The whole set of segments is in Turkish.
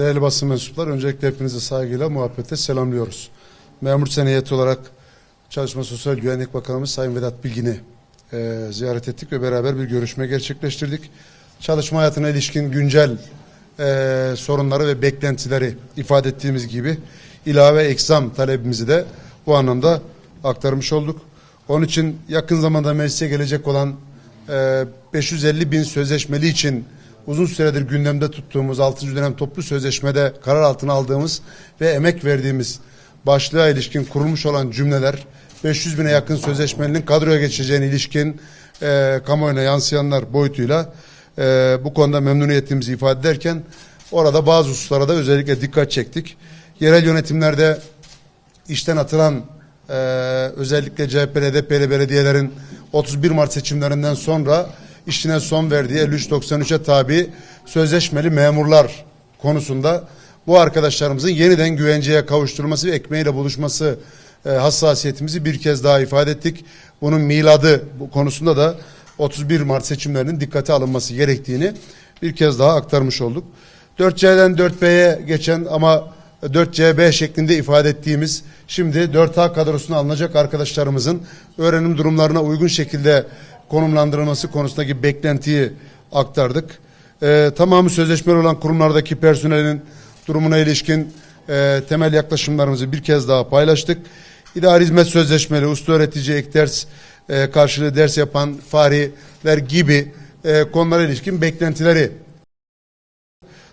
Değerli basın mensupları, öncelikle hepinizi saygıyla, muhabbetle selamlıyoruz. Memur seniyeti olarak Çalışma Sosyal Güvenlik Bakanımız Sayın Vedat Bilgin'i e, ziyaret ettik ve beraber bir görüşme gerçekleştirdik. Çalışma hayatına ilişkin güncel e, sorunları ve beklentileri ifade ettiğimiz gibi ilave eksam talebimizi de bu anlamda aktarmış olduk. Onun için yakın zamanda meclise gelecek olan e, 550 bin sözleşmeli için uzun süredir gündemde tuttuğumuz 6. dönem toplu sözleşmede karar altına aldığımız ve emek verdiğimiz başlığa ilişkin kurulmuş olan cümleler 500 bine yakın sözleşmelinin kadroya geçeceğine ilişkin e, kamuoyuna yansıyanlar boyutuyla e, bu konuda memnuniyetimizi ifade ederken orada bazı hususlara da özellikle dikkat çektik. Yerel yönetimlerde işten atılan e, özellikle CHP, HDP'li belediyelerin 31 Mart seçimlerinden sonra işine son verdiği 53-93'e tabi sözleşmeli memurlar konusunda bu arkadaşlarımızın yeniden güvenceye kavuşturulması ve ekmeğiyle buluşması e, hassasiyetimizi bir kez daha ifade ettik. Bunun miladı bu konusunda da 31 Mart seçimlerinin dikkate alınması gerektiğini bir kez daha aktarmış olduk. 4C'den 4B'ye geçen ama 4CB şeklinde ifade ettiğimiz şimdi 4A kadrosuna alınacak arkadaşlarımızın öğrenim durumlarına uygun şekilde konumlandırılması konusundaki beklentiyi aktardık. Ee, tamamı sözleşmeli olan kurumlardaki personelin durumuna ilişkin e, temel yaklaşımlarımızı bir kez daha paylaştık. İdari hizmet sözleşmeli, usta öğretici, ek ders e, karşılığı ders yapan fariler gibi e, konulara ilişkin beklentileri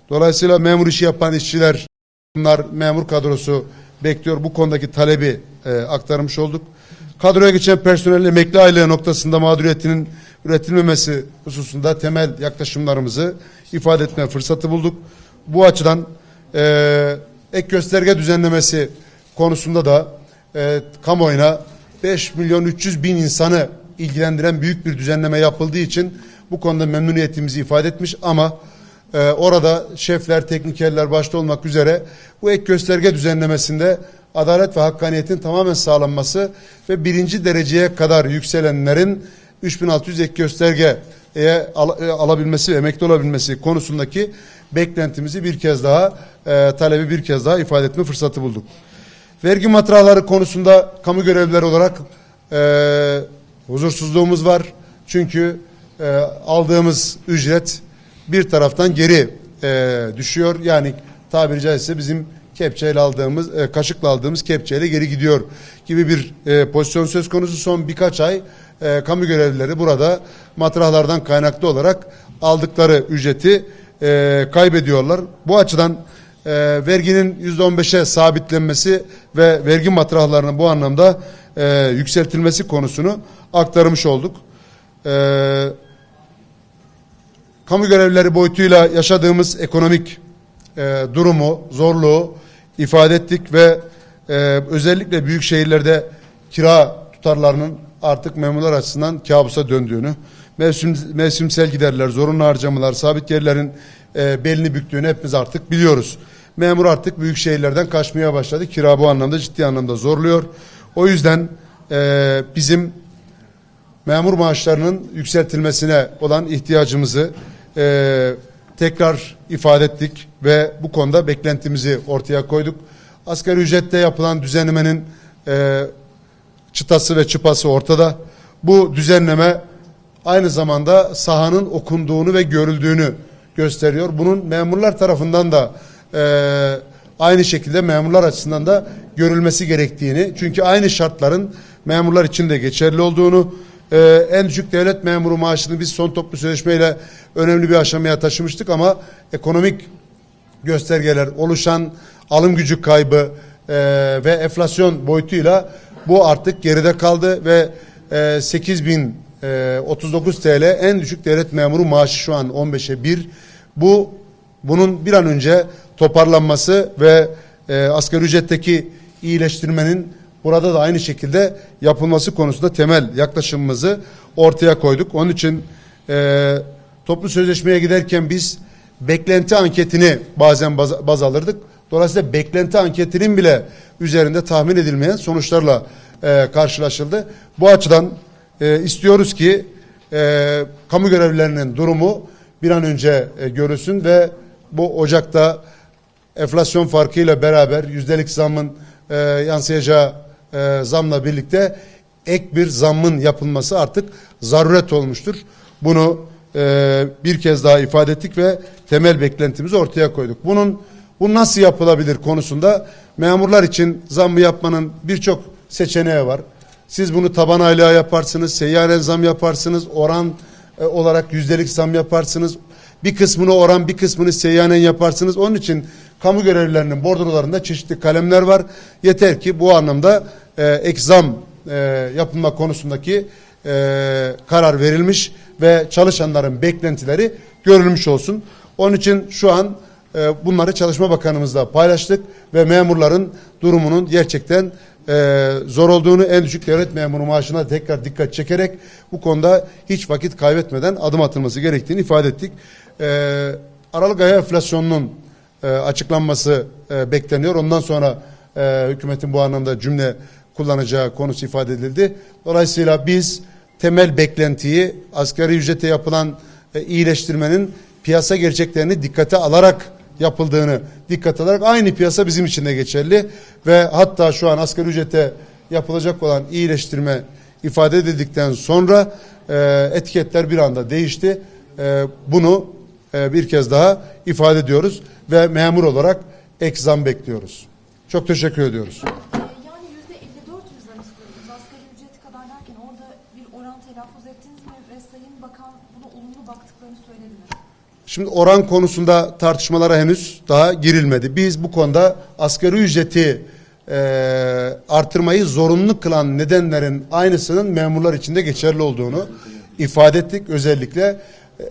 Dolayısıyla memur işi yapan işçiler, bunlar memur kadrosu bekliyor. Bu konudaki talebi e, aktarmış olduk. Kadroya geçen personelin emekli aylığı noktasında mağduriyetinin üretilmemesi hususunda temel yaklaşımlarımızı ifade etme fırsatı bulduk. Bu açıdan e, ek gösterge düzenlemesi konusunda da e, kamuoyuna 5 milyon 300 bin insanı ilgilendiren büyük bir düzenleme yapıldığı için bu konuda memnuniyetimizi ifade etmiş ama ee, orada şefler, teknikerler başta olmak üzere bu ek gösterge düzenlemesinde adalet ve hakkaniyetin tamamen sağlanması ve birinci dereceye kadar yükselenlerin 3600 ek göstergeye al, e, alabilmesi ve emekli olabilmesi konusundaki beklentimizi bir kez daha e, talebi bir kez daha ifade etme fırsatı bulduk. Vergi matrahları konusunda kamu görevlileri olarak e, huzursuzluğumuz var. Çünkü e, aldığımız ücret bir taraftan geri e, düşüyor. Yani tabiri caizse bizim kepçeyle aldığımız, e, kaşıkla aldığımız kepçeyle geri gidiyor gibi bir e, pozisyon söz konusu. Son birkaç ay e, kamu görevlileri burada matrahlardan kaynaklı olarak aldıkları ücreti e, kaybediyorlar. Bu açıdan e, verginin yüzde on beşe sabitlenmesi ve vergi matrahlarının bu anlamda e, yükseltilmesi konusunu aktarmış olduk. E, kamu görevlileri boyutuyla yaşadığımız ekonomik e, durumu, zorluğu ifade ettik ve e, özellikle büyük şehirlerde kira tutarlarının artık memurlar açısından kabusa döndüğünü, mevsim, mevsimsel giderler, zorunlu harcamalar, sabit gelirlerin e, belini büktüğünü hepimiz artık biliyoruz. Memur artık büyük şehirlerden kaçmaya başladı. Kira bu anlamda ciddi anlamda zorluyor. O yüzden e, bizim memur maaşlarının yükseltilmesine olan ihtiyacımızı e, tekrar ifade ettik ve bu konuda beklentimizi ortaya koyduk. Asgari ücrette yapılan düzenlemenin e, çıtası ve çıpası ortada. Bu düzenleme aynı zamanda sahanın okunduğunu ve görüldüğünü gösteriyor. Bunun memurlar tarafından da e, aynı şekilde memurlar açısından da görülmesi gerektiğini çünkü aynı şartların memurlar için de geçerli olduğunu ee, en düşük devlet memuru maaşını biz son toplu sözleşmeyle önemli bir aşamaya taşımıştık ama ekonomik göstergeler oluşan alım gücü kaybı e, ve enflasyon boyutuyla bu artık geride kaldı ve e, 8 bin e, 39 TL en düşük devlet memuru maaşı şu an 15'e 1. Bu bunun bir an önce toparlanması ve e, asgari ücretteki iyileştirmenin burada da aynı şekilde yapılması konusunda temel yaklaşımımızı ortaya koyduk. Onun için e, toplu sözleşmeye giderken biz beklenti anketini bazen baz, baz alırdık. Dolayısıyla beklenti anketinin bile üzerinde tahmin edilmeyen sonuçlarla e, karşılaşıldı. Bu açıdan e, istiyoruz ki e, kamu görevlilerinin durumu bir an önce e, görülsün ve bu Ocak'ta enflasyon farkıyla beraber yüzdelik zammın e, yansıyacağı e, zamla birlikte ek bir zammın yapılması artık zaruret olmuştur. Bunu e, bir kez daha ifade ettik ve temel beklentimizi ortaya koyduk. Bunun bu nasıl yapılabilir konusunda memurlar için zammı yapmanın birçok seçeneği var. Siz bunu taban aylığa yaparsınız, seyyanen zam yaparsınız, oran e, olarak yüzdelik zam yaparsınız. Bir kısmını oran, bir kısmını seyyanen yaparsınız. Onun için kamu görevlilerinin bordrolarında çeşitli kalemler var. Yeter ki bu anlamda e, ek zam e, yapılma konusundaki e, karar verilmiş ve çalışanların beklentileri görülmüş olsun. Onun için şu an e, bunları Çalışma Bakanımızla paylaştık ve memurların durumunun gerçekten e, zor olduğunu en düşük devlet memuru maaşına tekrar dikkat çekerek bu konuda hiç vakit kaybetmeden adım atılması gerektiğini ifade ettik. E, Aralık ayı enflasyonunun e, açıklanması e, bekleniyor. Ondan sonra e, hükümetin bu anlamda cümle kullanacağı konusu ifade edildi. Dolayısıyla biz temel beklentiyi asgari ücrete yapılan e, iyileştirmenin piyasa gerçeklerini dikkate alarak yapıldığını dikkat alarak aynı piyasa bizim için de geçerli ve hatta şu an asgari ücrete yapılacak olan iyileştirme ifade edildikten sonra e, etiketler bir anda değişti. E, bunu e, bir kez daha ifade ediyoruz ve memur olarak ek zam bekliyoruz. Çok teşekkür ediyoruz. Ee, Yani yüzde 54 zam istiyorsunuz asgari ücreti kadar derken orada bir oran telaffuz ettiniz mi ve Sayın Bakan buna olumlu baktıklarını söyledi mi? Şimdi oran konusunda tartışmalara henüz daha girilmedi. Biz bu konuda asgari ücreti e, artırmayı zorunlu kılan nedenlerin aynısının memurlar için de geçerli olduğunu ifade ettik. Özellikle e,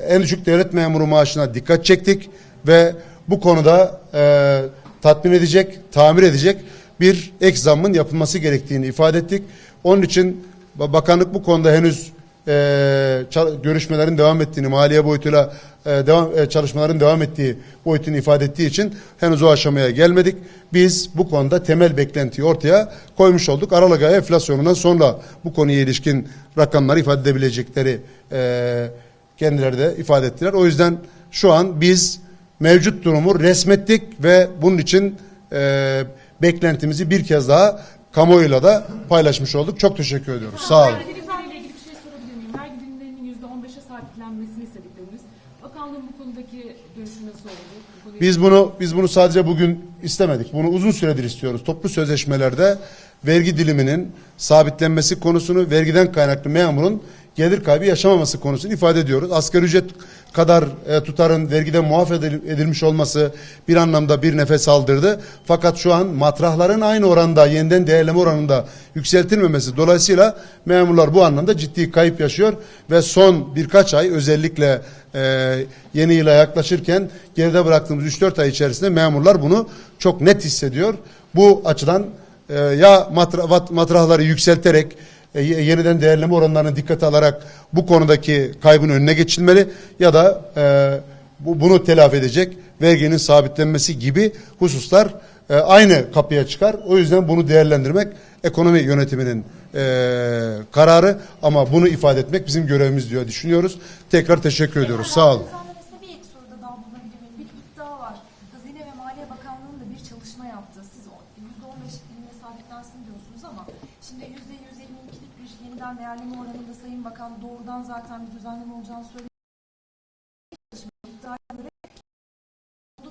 en düşük devlet memuru maaşına dikkat çektik ve bu konuda e, tatmin edecek, tamir edecek bir ek zammın yapılması gerektiğini ifade ettik. Onun için bakanlık bu konuda henüz e, görüşmelerin devam ettiğini, maliye boyutuyla e, devam e, çalışmaların devam ettiği boyutunu ifade ettiği için henüz o aşamaya gelmedik. Biz bu konuda temel beklentiyi ortaya koymuş olduk. Aralık ayı enflasyonundan sonra bu konuya ilişkin rakamları ifade edebilecekleri e, kendileri de ifade ettiler. O yüzden şu an biz mevcut durumu resmettik ve bunun için e, beklentimizi bir kez daha kamuoyuyla da paylaşmış olduk. Çok teşekkür ediyoruz. Sağ olun. Vergi dilimleriyle ilgili bir şey sorabilir miyim? Vergi dilimlerinin %15'e sabitlenmesini istediklerimiz. Bakanlığın bu konudaki görüşü nasıl oldu? Bu konuyu- Biz bunu biz bunu sadece bugün istemedik. Bunu uzun süredir istiyoruz. Toplu sözleşmelerde vergi diliminin sabitlenmesi konusunu, vergiden kaynaklı memurun gelir kaybı yaşamaması konusunu ifade ediyoruz. Asgari ücret kadar e, tutarın vergiden muaf edil- edilmiş olması bir anlamda bir nefes aldırdı. Fakat şu an matrahların aynı oranda yeniden değerleme oranında yükseltilmemesi dolayısıyla memurlar bu anlamda ciddi kayıp yaşıyor ve son birkaç ay özellikle e, yeni yıla yaklaşırken geride bıraktığımız 3-4 ay içerisinde memurlar bunu çok net hissediyor. Bu açıdan e, ya matra, matrahları yükselterek e, ye- yeniden değerleme oranlarını dikkate alarak bu konudaki kaybın önüne geçilmeli ya da e, bu, bunu telafi edecek verginin sabitlenmesi gibi hususlar e, aynı kapıya çıkar. O yüzden bunu değerlendirmek ekonomi yönetiminin e, kararı ama bunu ifade etmek bizim görevimiz diyor düşünüyoruz. Tekrar teşekkür ediyoruz. Sağ olun. Düzenlemesine bir ek soruda daha bulunabilir miyim? Bir iddia var. Hazine ve Maliye Bakanlığı'nın da bir çalışma yaptı. Siz o %15 dilimine sabitlensin diyorsunuz ama şimdi %122'lik bir yeniden değerleme oranında Sayın Bakan doğrudan zaten bir düzenleme olacağını söyledi. Göre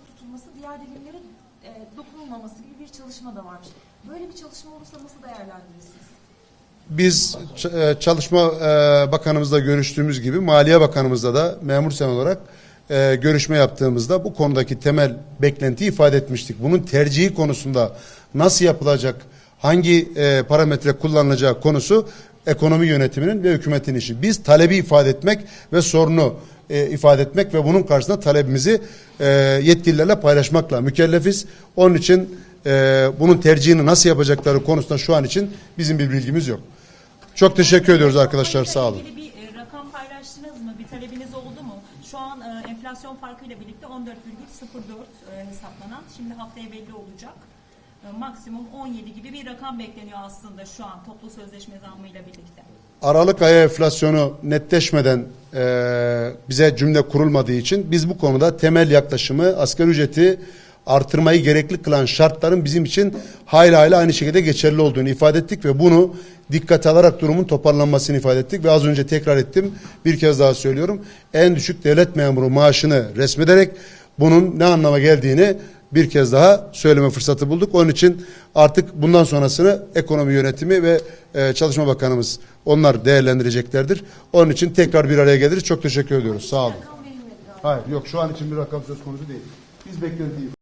tutulması diğer dilimlerin e, dokunulmaması gibi bir çalışma da varmış. Böyle bir çalışma olursa nasıl değerlendirirsiniz? Biz e, Çalışma e, Bakanımızla görüştüğümüz gibi Maliye Bakanımızla da memur sen olarak e, görüşme yaptığımızda bu konudaki temel beklentiyi ifade etmiştik. Bunun tercihi konusunda nasıl yapılacak, hangi e, parametre kullanılacağı konusu ekonomi yönetiminin ve hükümetin işi. Biz talebi ifade etmek ve sorunu e, ifade etmek ve bunun karşısında talebimizi e, yetkililerle paylaşmakla mükellefiz. Onun için e, bunun tercihini nasıl yapacakları konusunda şu an için bizim bir bilgimiz yok. Çok teşekkür ediyoruz arkadaşlar sağ olun. bir e, rakam paylaştınız mı? Bir talebiniz oldu mu? Şu an e, enflasyon farkıyla birlikte 14,04 e, hesaplanan. Şimdi haftaya belli olacak. E, maksimum 17 gibi bir rakam bekleniyor aslında şu an toplu sözleşme zammıyla birlikte. Aralık ayı enflasyonu netleşmeden e, bize cümle kurulmadığı için biz bu konuda temel yaklaşımı asgari ücreti artırmayı gerekli kılan şartların bizim için hayli hayli aynı şekilde geçerli olduğunu ifade ettik ve bunu dikkate alarak durumun toparlanmasını ifade ettik ve az önce tekrar ettim bir kez daha söylüyorum en düşük devlet memuru maaşını resmederek bunun ne anlama geldiğini bir kez daha söyleme fırsatı bulduk. Onun için artık bundan sonrasını ekonomi yönetimi ve e, Çalışma Bakanımız onlar değerlendireceklerdir. Onun için tekrar bir araya geliriz. Çok teşekkür ediyoruz. Sağ olun. Hayır yok şu an için bir rakam söz konusu değil. Biz beklentiyi